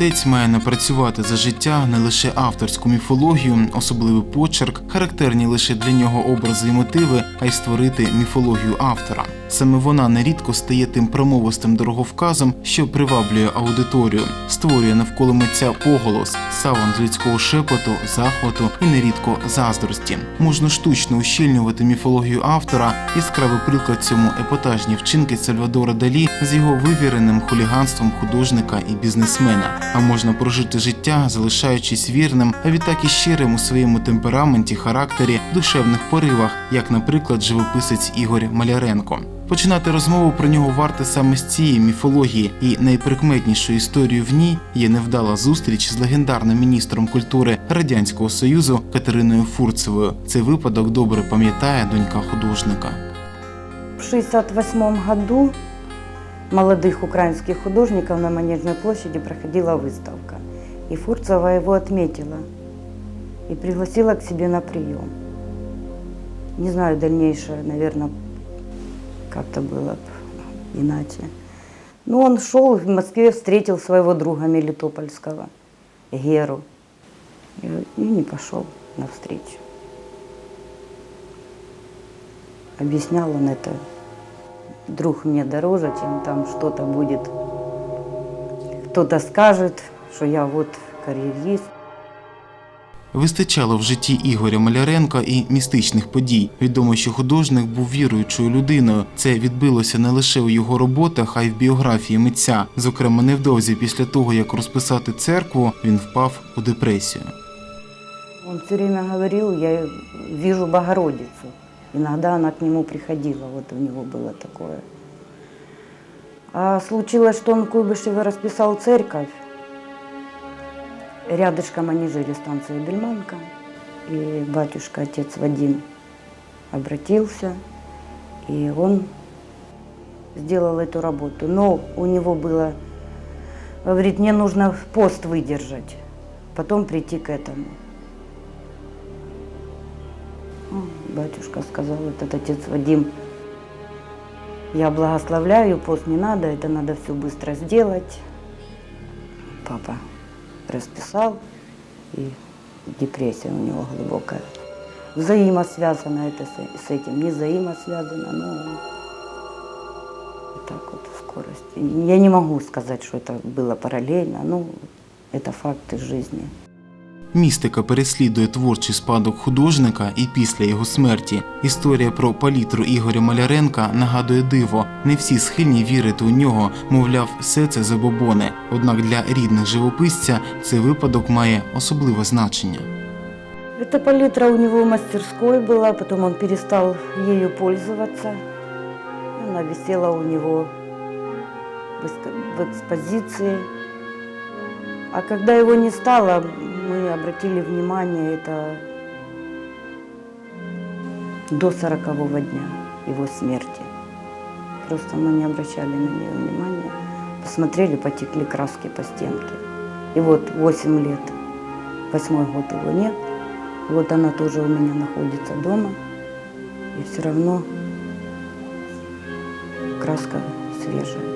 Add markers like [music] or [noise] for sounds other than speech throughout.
Митець має напрацювати за життя не лише авторську міфологію, особливий почерк, характерні лише для нього образи і мотиви, а й створити міфологію автора. Саме вона нерідко стає тим промовистим дороговказом, що приваблює аудиторію, створює навколо митця поголос, саван людського шепоту, захвату і нерідко заздрості. Можна штучно ущільнювати міфологію автора, яскравий приклад цьому епатажні вчинки Сальвадора Далі з його вивіреним хуліганством художника і бізнесмена. А можна прожити життя, залишаючись вірним, а відтак і щирим у своєму темпераменті, характері, душевних поривах, як, наприклад, живописець Ігор Маляренко. Починати розмову про нього варто саме з цієї міфології, і найприкметнішою історією в ній є невдала зустріч з легендарним міністром культури Радянського Союзу Катериною Фурцевою. Цей випадок добре пам'ятає донька художника. В 1968 году молодых украинских художников на Манежной площади проходила выставка. И Фурцева его отметила и пригласила к себе на прием. Не знаю дальнейшее, наверное, как-то было иначе. Но он шел в Москве, встретил своего друга Мелитопольского, Геру, и не пошел навстречу. Объяснял он это друг мне дороже, чем там что-то будет. Кто-то скажет, что я вот карьерист. Вистачало в житті Ігоря Маляренка і містичних подій. Відомо, що художник був віруючою людиною. Це відбилося не лише у його роботах, а й в біографії митця. Зокрема, невдовзі після того, як розписати церкву, він впав у депресію. Он все время говорил, я вижу Богородицу. Иногда она к нему приходила, вот у него было такое. А случилось, что он в Куйбышеве расписал церковь. Рядышком они жили, станция Бельманка. И батюшка, отец Вадим, обратился, и он сделал эту работу. Но у него было, говорит, мне нужно пост выдержать, потом прийти к этому. Батюшка сказал, этот отец Вадим, я благословляю, пост не надо, это надо все быстро сделать. Папа расписал, и депрессия у него глубокая. Взаимосвязано это с, этим, не взаимосвязано, но вот так вот в скорости. Я не могу сказать, что это было параллельно, ну, это факты жизни. Містика переслідує творчий спадок художника і після його смерті. Історія про палітру Ігоря Маляренка нагадує диво. Не всі схильні вірити у нього, мовляв, все це забобони. Однак для рідних живописця цей випадок має особливе значення. Эта палитра у него в мастерской была, потом он перестал ею пользоваться. Она висела у него в эск- в экспозиции. А когда его не стало, мы обратили внимание, это до сорокового дня его смерти. Просто мы не обращали на нее внимания. Посмотрели, потекли краски по стенке. И вот 8 лет, восьмой год его нет. Вот она тоже у меня находится дома. И все равно краска свежая.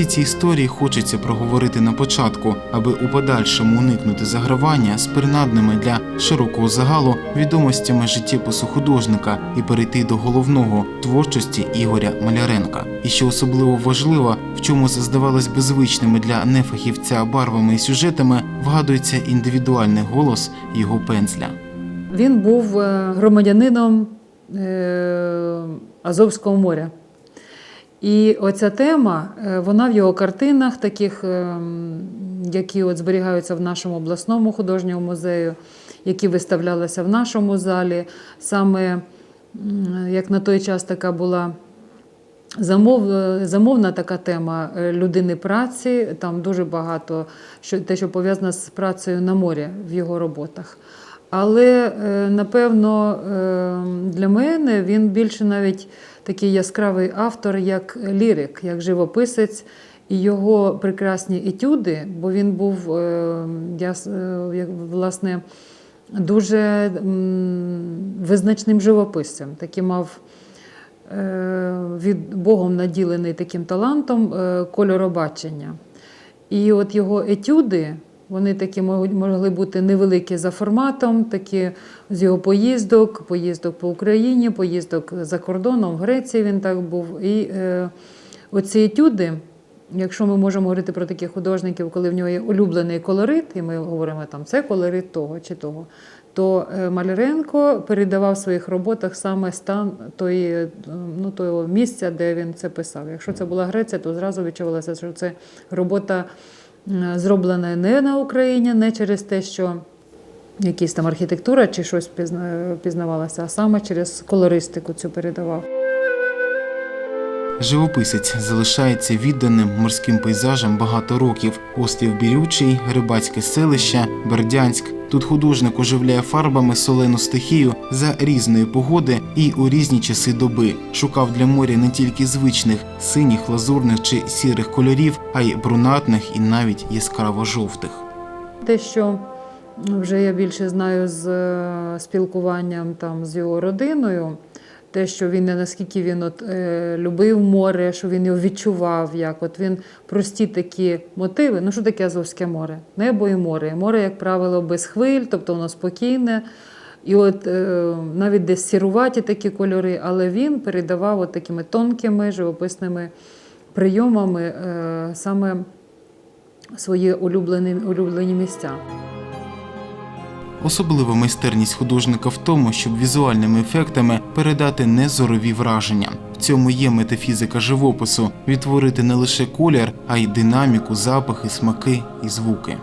Всі ці історії хочеться проговорити на початку, аби у подальшому уникнути загравання з принадними для широкого загалу відомостями життєпису художника і перейти до головного творчості Ігоря Маляренка. І що особливо важливо, в чому здавалось би звичними для нефахівця барвами і сюжетами, вгадується індивідуальний голос його пензля. Він був е, громадянином е, Азовського моря. І оця тема, е, вона в його картинах, таких, е, які от зберігаються в нашому обласному художньому музею, які виставлялися в нашому залі. Саме як на той час така була Замов, е, замовна така тема е, людини праці. Там дуже багато що те, що пов'язано з працею на морі в його роботах. Але напевно е, для мене він більше навіть такий яскравий автор, як лірик, як живописець. І його прекрасні етюди, бо він був е, я, е, власне дуже визначним живописцем, такий мав е, від Богом наділений таким талантом кольоробачення. І от його етюди, вони такі могли бути невеликі за форматом, такі з його поїздок, поїздок по Україні, поїздок за кордоном, в Греції він так був. І е, оці етюди, якщо ми можемо говорити про таких художників, коли в нього є улюблений колорит, і ми говоримо там це колорит того чи того, то е, Маляренко передавав в своїх роботах саме стан тої, ну, того місця, де він це писав. Якщо це була Греція, то зразу відчувалося, що це робота м, зроблена не на Україні, не через те, що якісь там архітектура чи щось пізна- пізнавалося, а саме через колористику цю передавав. Живописець залишається відданим морським пейзажам багато років. Острів Бірючий, рибацьке селище, Бердянськ. Тут художник оживляє фарбами солену стихію за різної погоди і у різні часи доби. Шукав для моря не тільки звичних синіх, лазурних чи сірих кольорів, а й брунатних і навіть яскраво жовтих. Те, що вже я більше знаю з е, спілкуванням там з його родиною, те, що він наскільки він от, е, любив море, що він його відчував, як от він прості такі мотиви. Ну що таке Азовське море? Небо і море. Море, як правило, без хвиль, тобто воно спокійне. І от е, навіть десь сіруваті такі кольори, але він передавав от такими тонкими живописними прийомами е, саме свої улюблені, улюблені місця. Особлива майстерність художника в тому, щоб візуальними ефектами передати незорові враження. В цьому є метафізика живопису відтворити не лише колір, а й динаміку, запахи, смаки і звуки.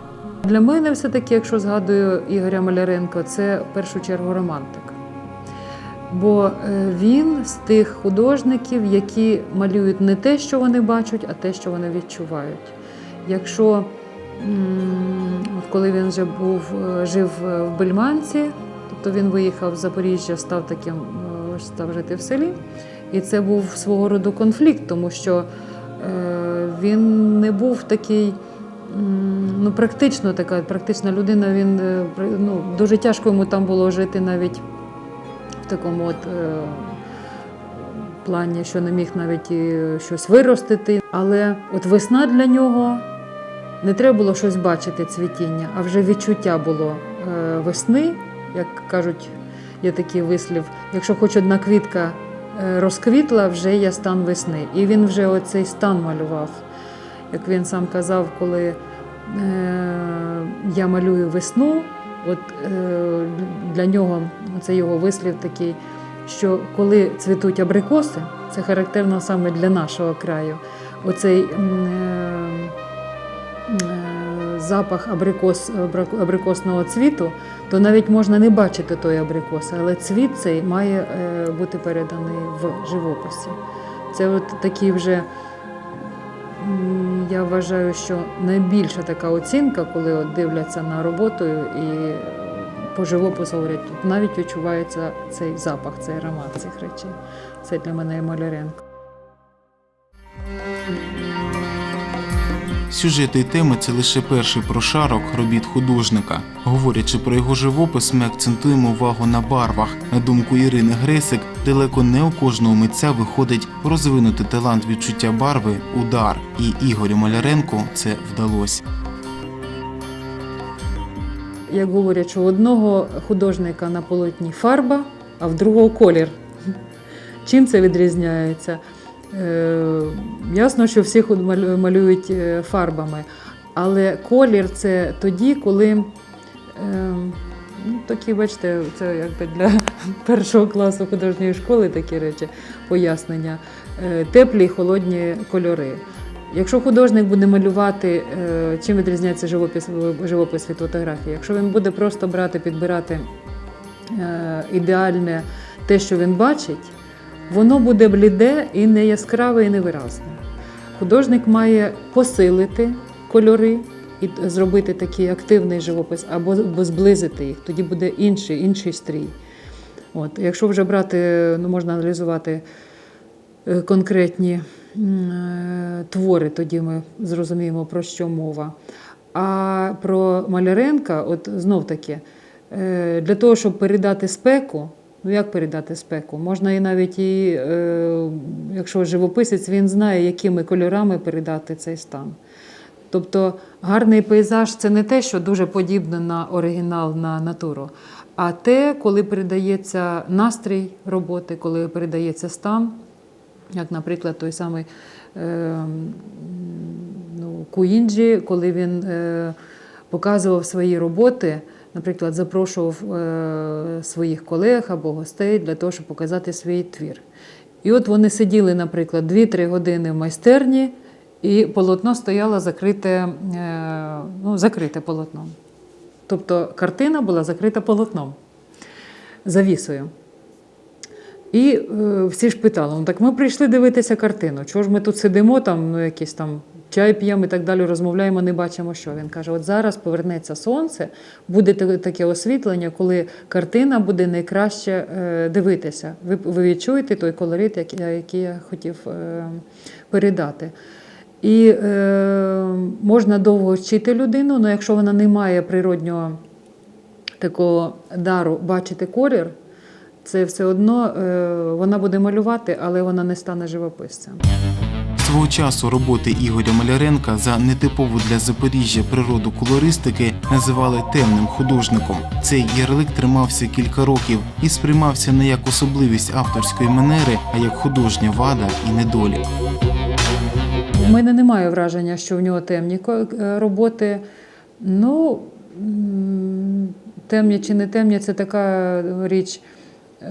Для мене все-таки, якщо згадую Ігоря Маляренко, це в першу чергу романтик. Бо е, він з тих художників, які малюють не те, що вони бачать, а те, що вони відчувають. Якщо коли він вже був, е, жив е, в Бельманці, тобто він виїхав з Запоріжжя, став таким, е, став жити в селі. І це був свого роду конфлікт, тому що він не був такий. Ну, практично така, практична людина, він ну, дуже тяжко йому там було жити навіть в такому от плані, що не міг навіть і щось виростити. Але от весна для нього не треба було щось бачити, цвітіння, а вже відчуття було е, весни, як кажуть, є такий вислів. Якщо хоч одна квітка е, розквітла, вже є стан весни. І він вже оцей стан малював. Як він сам казав, коли е, я малюю весну, от для нього це його вислів такий, що коли цвітуть абрикоси, це характерно саме для нашого краю. Оцей запах абрикос, абрикосного цвіту, то навіть можна не бачити тої абрикоси, але цвіт цей має е, бути переданий в живописі. Це от такі вже. Я вважаю, що найбільша така оцінка, коли от дивляться на роботу і е, по живопису говорять, тут навіть відчувається цей запах, цей аромат цих речей. Це для мене і Маляренко. Сюжети і теми це лише перший прошарок робіт художника. Говорячи про його живопис, ми акцентуємо увагу на барвах. На думку Ірини Гресик, далеко не у кожного митця виходить розвинути талант відчуття барви удар. І Ігорю Маляренку це вдалося. Як говорять, що у одного художника на полотні фарба, а в другого колір. Чим це відрізняється? Е, ясно, що всі малюють е, фарбами, але колір це тоді, коли е, ну, такі, бачите, це якби для [laughs] першого класу художньої школи такі речі, пояснення. Е, теплі і холодні кольори. Якщо художник буде малювати, чим відрізняється живопис, живопис від фотографії? Якщо він буде просто брати, підбирати ідеальне те, що він бачить, воно буде бліде і не яскраве, і невиразне. Художник має посилити кольори і зробити такий активний живопис, або, або зблизити їх, тоді буде інший, інший стрій. От, якщо вже брати, ну можна аналізувати е, конкретні е, твори, тоді ми зрозуміємо, про що мова. А про Маляренка, от знов таки, е, для того, щоб передати спеку, ну як передати спеку? Можна і навіть і, е, якщо живописець, він знає, якими кольорами передати цей стан. Тобто гарний пейзаж це не те, що дуже подібне на оригінал на натуру, а те, коли передається настрій роботи, коли передається стан, як, наприклад, той самий е, ну, Куінджі, коли він е, показував свої роботи, наприклад, запрошував е, своїх колег або гостей для того, щоб показати свій твір. І от вони сиділи, наприклад, 2-3 години в майстерні, і полотно стояло закрите, е, ну, закрите полотном. Тобто картина була закрита полотном, завісою. І е, всі ж питали: ну так ми прийшли дивитися картину. Чого ж ми тут сидимо, там, ну, якісь там чай п'ємо і так далі, розмовляємо, не бачимо, що. Він каже: от зараз повернеться сонце, буде таке освітлення, коли картина буде найкраще е, дивитися. Ви, відчуєте той колорит, який, я- хотів е, передати. І е, можна довго вчити людину, але якщо вона не має природнього такого дару бачити колір, це все одно е, вона буде малювати, але вона не стане живописцем. Свого часу роботи Ігоря Маляренка за нетипову для Запоріжжя природу колористики називали темним художником. Цей ярлик тримався кілька років і сприймався не як особливість авторської манери, а як художня вада і недолік. У мене немає враження, що в нього темні е, роботи. Ну, темні чи не темні, це така річ. Е,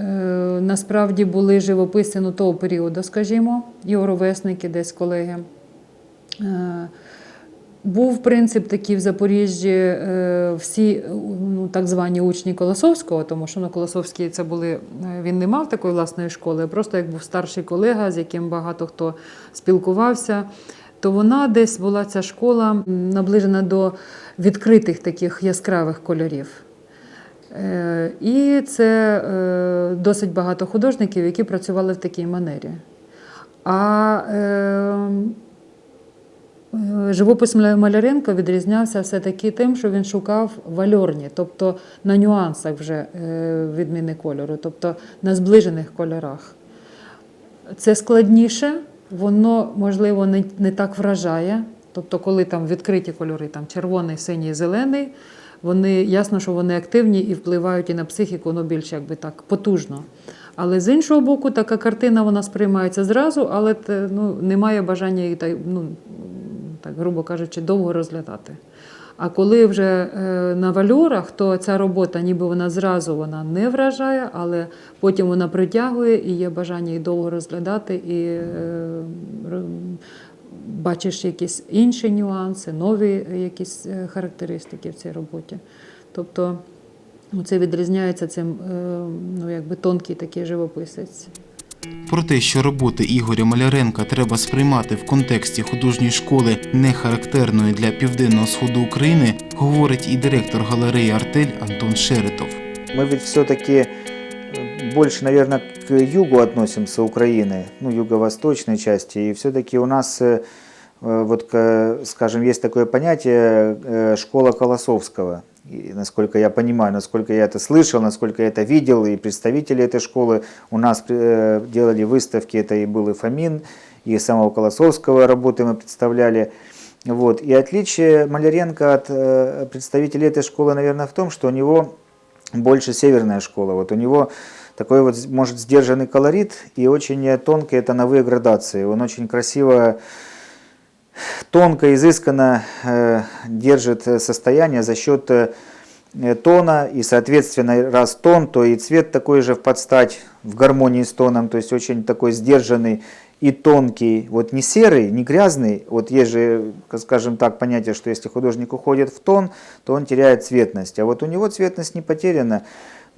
Насправді були живописці ну, того періоду, скажімо, його ровесники, десь колеги. Е, Був принцип такий в Запоріжжі, е, всі ну, так звані учні Колосовського, тому що ну, Колосовський це були, він не мав такої власної школи, а просто як був старший колега, з яким багато хто спілкувався, то вона десь була ця школа наближена до відкритих таких яскравих кольорів. Е, І це е, досить багато художників, які працювали в такій манері. А е, Живопис Маляренко відрізнявся все-таки тим, що він шукав вальорні, тобто на нюансах вже відміни кольору, тобто на зближених кольорах. Це складніше, воно, можливо, не так вражає. Тобто, коли там відкриті кольори, там червоний, синій, зелений, вони ясно, що вони активні і впливають і на психіку, ну більш якби так потужно. Але з іншого боку, така картина вона сприймається зразу, але ну, немає бажання її ну, так, грубо кажучи, довго розглядати. А коли вже е, на вальорах, то ця робота, ніби вона зразу вона не вражає, але потім вона притягує і є бажання її довго розглядати, і е, бачиш якісь інші нюанси, нові якісь е, характеристики в цій роботі. Тобто ну, це відрізняється цим е, ну, якби тонкий такий живописець. Про те, що роботи Ігоря Маляренка треба сприймати в контексті художньої школи, не характерної для південного сходу України, говорить і директор галереї Артель Антон Шеретов. Мы ведь все-таки больше, наверное, к югу относимся Украины, ну, юго-восточной части. И все-таки у нас, э, э, вот, скажем, есть такое понятие э, школа Колосовского. И, насколько я понимаю, насколько я это слышал, насколько я это видел, и представители этой школы у нас делали выставки, это и был и Фомин, и самого Колосовского работы мы представляли. Вот. И отличие Маляренко от представителей этой школы, наверное, в том, что у него больше северная школа. Вот у него такой вот, может, сдержанный колорит и очень тонкие тоновые градации. Он очень красиво, тонко, изысканно э, держит э, состояние за счет э, тона. И, соответственно, раз тон, то и цвет такой же в подстать, в гармонии с тоном, то есть очень такой сдержанный и тонкий, вот не серый, не грязный, вот есть же, скажем так, понятие, что если художник уходит в тон, то он теряет цветность, а вот у него цветность не потеряна,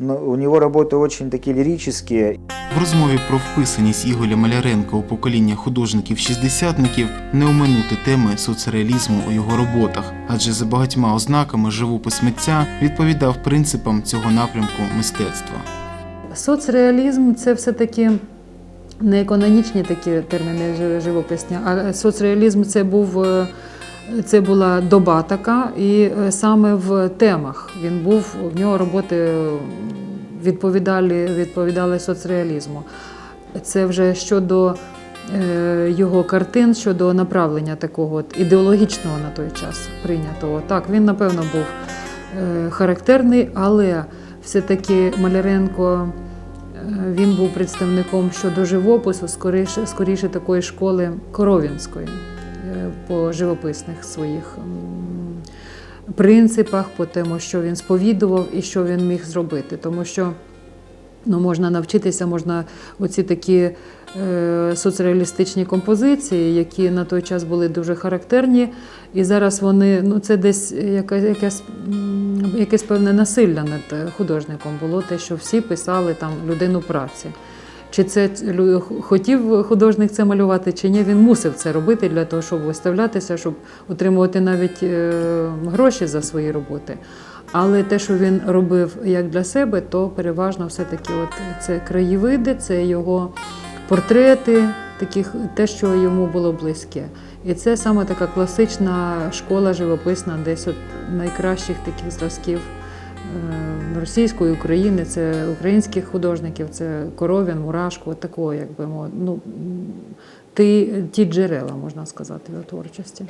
у него работы очень такие лирические, В розмові про вписаність Ігоря Маляренка у покоління художників-шістдесятників не оминути теми соцреалізму у його роботах, адже за багатьма ознаками живопис митця відповідав принципам цього напрямку мистецтва. Соцреалізм це все-таки не економічні такі терміни живописні, а соцреалізм це був. Це була доба така, і е, саме в темах він був, в нього роботи відповідали, відповідали соцреалізму. Це вже щодо е, його картин, щодо направлення такого от ідеологічного на той час прийнятого. Так, він, напевно, був е, характерний, але все-таки Маляренко він був представником щодо живопису, скоріше, скоріше такої школи Коровінської по живописних своїх принципах, по тому, що він сповідував і що він міг зробити. Тому що ну, можна навчитися, можна оці такі е, соцреалістичні композиції, які на той час були дуже характерні. І зараз вони, ну це десь якесь, якесь певне насилля над е, художником було, те, що всі писали там людину праці. Чи це хотів художник це малювати, чи ні, він мусив це робити для того, щоб виставлятися, щоб отримувати навіть е, гроші за свої роботи. Але те, що він робив як для себе, то переважно все-таки от це краєвиди, це його портрети, таких, те, що йому було близьке. І це саме така класична школа живописна, десь от найкращих таких зразків російської України, це українських художників, це Коров'ян, Мурашко, такого, якби мов- ну, ті, ті джерела, можна сказати, його творчості.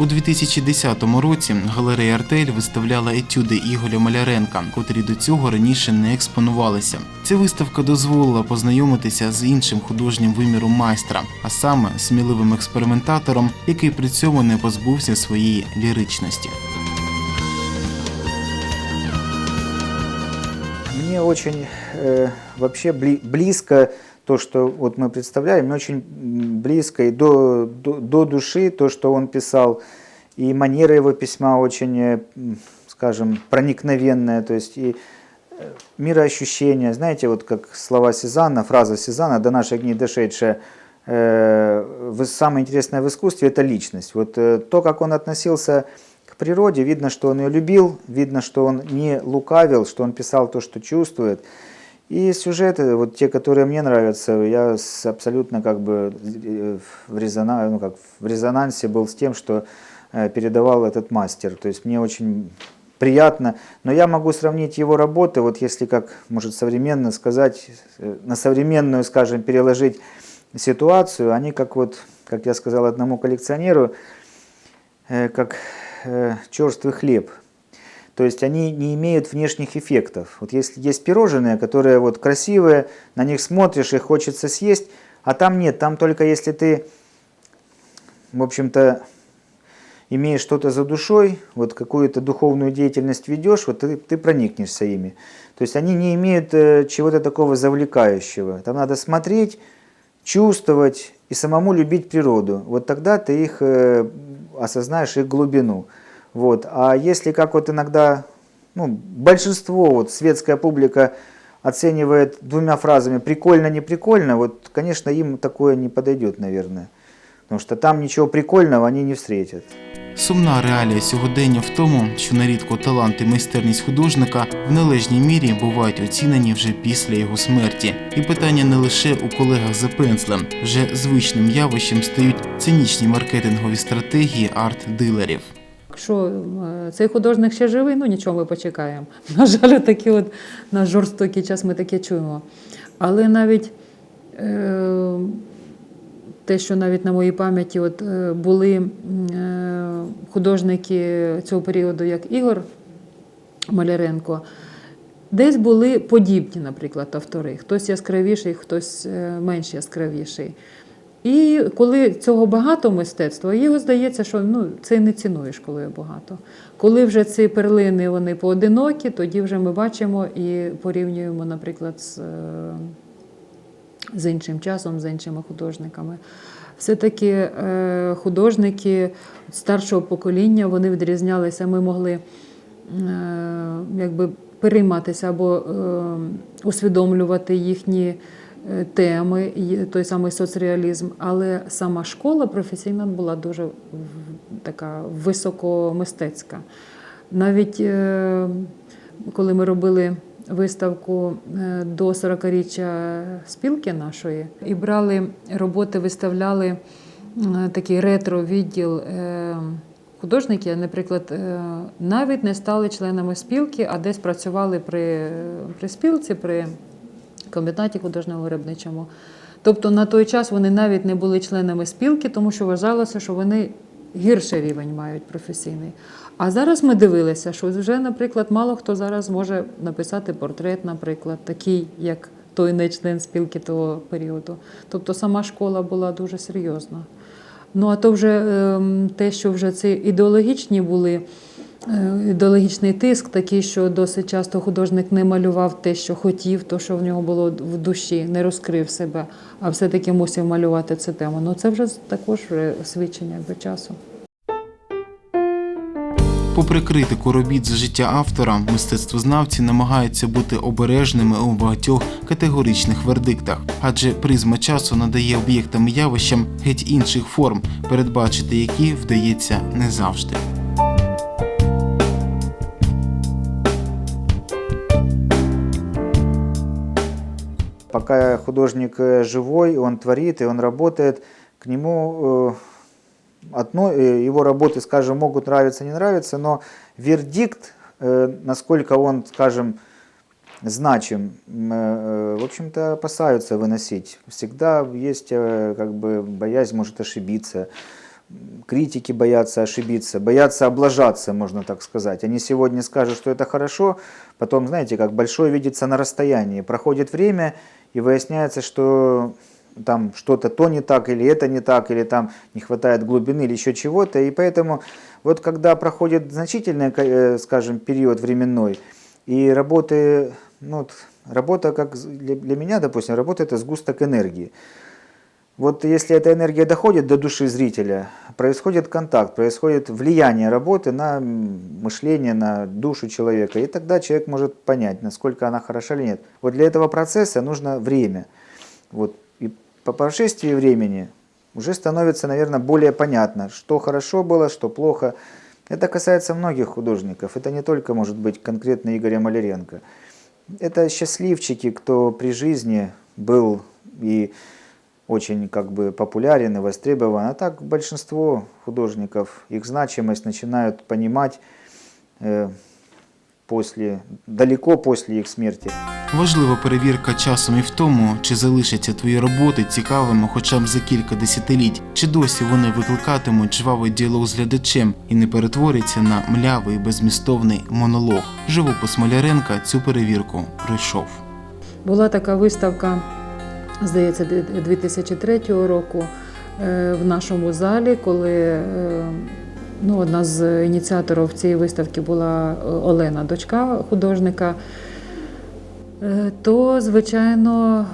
У 2010 році галерея Артель виставляла етюди Ігоря Маляренка, котрі до цього раніше не експонувалися. Ця виставка дозволила познайомитися з іншим художнім виміром майстра, а саме сміливим експериментатором, який при цьому не позбувся своєї ліричності. Очень э, вообще бли- близко то, что вот мы представляем, очень близко и до, до, до души то, что он писал, и манера его письма очень, э, скажем, проникновенная, то есть и э, мироощущение, знаете, вот как слова Сезанна, фраза Сезанна, до наших дней дошедшая, э, самое интересное в искусстве – это личность. Вот то, как он относился к природе, видно, что он ее любил, видно, что он не лукавил, что он писал то, что чувствует. И сюжеты, вот те, которые мне нравятся, я абсолютно как бы э, в, резона, ну, как в резонансе был с тем, что э, передавал этот мастер. То есть мне очень приятно. Но я могу сравнить его работы, вот если как, может, современно сказать, э, на современную, скажем, переложить ситуацию, они как вот, как я сказал одному коллекционеру, как черствый хлеб. То есть они не имеют внешних эффектов. Вот если есть пирожные, которые вот красивые, на них смотришь и хочется съесть, а там нет, там только если ты, в общем-то, имеешь что-то за душой, вот какую-то духовную деятельность ведешь, вот ты, ты проникнешься ими. То есть они не имеют э, чего-то такого завлекающего. Там надо смотреть, чувствовать и самому любить природу. Вот тогда ты их э, осознаешь, их глубину. Вот. А если как вот иногда ну, большинство, вот светская публика оценивает двумя фразами «прикольно, не прикольно», вот, конечно, им такое не подойдет, наверное. Потому что там ничего прикольного они не встретят. Сумна реалія сьогодення в тому, що нерідко талант і майстерність художника в належній мірі бувають оцінені вже після його смерті. І питання не лише у колегах за пензлем, вже звичним явищем стають цинічні маркетингові стратегії арт-дилерів. Якщо е, цей художник ще живий, ну нічого, ми почекаємо. [laughs] На жаль, такі от на жорстокий час ми таке чуємо. Але навіть е, те, що навіть на моїй пам'яті от, е, були е, художники цього періоду, як Ігор Маляренко, десь були подібні, наприклад, автори. Хтось яскравіший, хтось менш яскравіший. І коли цього багато мистецтва, його здається, що ну, це не цінуєш, коли багато. Коли вже ці перлини вони поодинокі, тоді вже ми бачимо і порівнюємо, наприклад, з, е, з іншим часом, з іншими художниками. Все-таки е, художники старшого покоління вони відрізнялися. Ми могли е, якби перейматися або усвідомлювати їхні теми, той самий соцреалізм. Але сама школа професійна була дуже така високомистецька. Навіть е, коли ми робили виставку е, до 40-річчя спілки нашої і брали роботи, виставляли е, такий ретро-відділ. е, Художники, наприклад, е, навіть не стали членами спілки, а десь працювали при, при спілці, при комбінаті художньо-виробничому. Тобто на той час вони навіть не були членами спілки, тому що вважалося, що вони гірший рівень мають професійний. А зараз ми дивилися, що вже, наприклад, мало хто зараз може написати портрет, наприклад, такий, як той не член спілки того періоду. Тобто сама школа була дуже серйозна. Ну а то вже ем, те, що вже ці ідеологічні були, ідеологічний тиск такий, що досить часто художник не малював те, що хотів, то, що в нього було в душі, не розкрив себе, а все-таки мусив малювати цю тему. Ну це вже також свідчення якби, часу. Попри критику робіт за життя автора, мистецтвознавці намагаються бути обережними у багатьох категоричних вердиктах, адже призма часу надає об'єктам і явищам геть інших форм, передбачити які вдається не завжди. Пока художник э, живой, он творит и он работает, к нему э, одно, э, его работы, скажем, могут нравиться, не нравиться, но вердикт, э, насколько он, скажем, значим, м, э, в общем-то, опасаются выносить. Всегда есть э, как бы боязнь может ошибиться, Критики боятся ошибиться, боятся облажаться, можно так сказать. Они сегодня скажут, что это хорошо, потом, знаете, как большое видится на расстоянии. Проходит время, и выясняется, что там что-то то не так, или это не так, или там не хватает глубины, или еще чего-то. И поэтому вот когда проходит значительный, э, скажем, период временной, и работы, ну, вот работа, как для, для меня, допустим, работа это сгусток энергии. Вот если эта энергия доходит до души зрителя, происходит контакт, происходит влияние работы на мышление, на душу человека, и тогда человек может понять, насколько она хороша или нет. Вот для этого процесса нужно время. Вот. И по прошествии времени уже становится, наверное, более понятно, что хорошо было, что плохо. Это касается многих художников. Это не только, может быть, конкретно Игоря Маляренко. Это счастливчики, кто при жизни был и очень как бы популярен и востребован. А так большинство художников их значимость начинают понимать э, после, далеко после их смерти. Важлива перевірка часом і в тому, чи залишаться твої роботи цікавими хоча б за кілька десятиліть, чи досі вони викликатимуть жвавий діалог з глядачем і не перетворяться на млявий безмістовний монолог. Живопис Маляренка цю перевірку пройшов. Була така виставка, здається, 2003 року е, в нашому залі, коли е, ну, одна з ініціаторів цієї виставки була е, Олена, дочка художника. То, звичайно,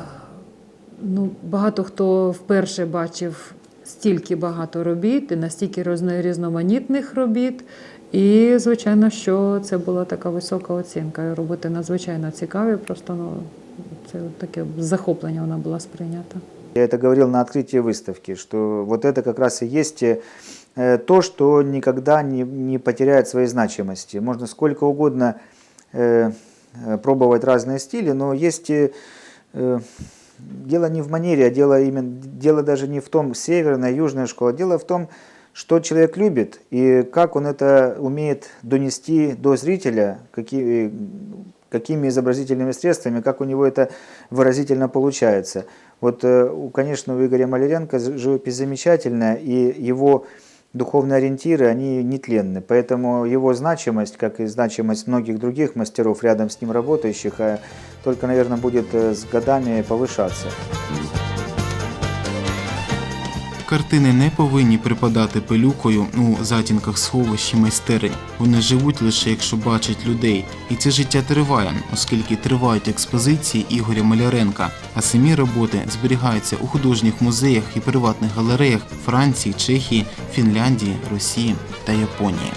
ну, багато хто вперше бачив стільки багато робіт і настільки різноманітних робіт. І, звичайно, що це була така висока оцінка. Роботи надзвичайно цікаві, просто ну, це таке захоплення вона була сприйнята. Я это говорил на открытии выставки, что вот это как раз и есть э, то, что никогда не, не потеряет своей значимости. Можно сколько угодно э, э, пробовать разные стили, но есть э, э, дело не в манере, а дело именно дело даже не в том северная, южная школа, дело в том, что человек любит и как он это умеет донести до зрителя, какие, какими изобразительными средствами, как у него это выразительно получается. Вот, э, конечно, у Игоря Маляренко живопись замечательная, и его духовные ориентиры, они нетленны. Поэтому его значимость, как и значимость многих других мастеров рядом с ним работающих, э, только, наверное, будет э, с годами повышаться. Картини не повинні припадати пилюкою у затінках сховищ і майстерень. Вони живуть лише якщо бачать людей. І це життя триває, оскільки тривають експозиції Ігоря Маляренка, а самі роботи зберігаються у художніх музеях і приватних галереях Франції, Чехії, Фінляндії, Росії та Японії.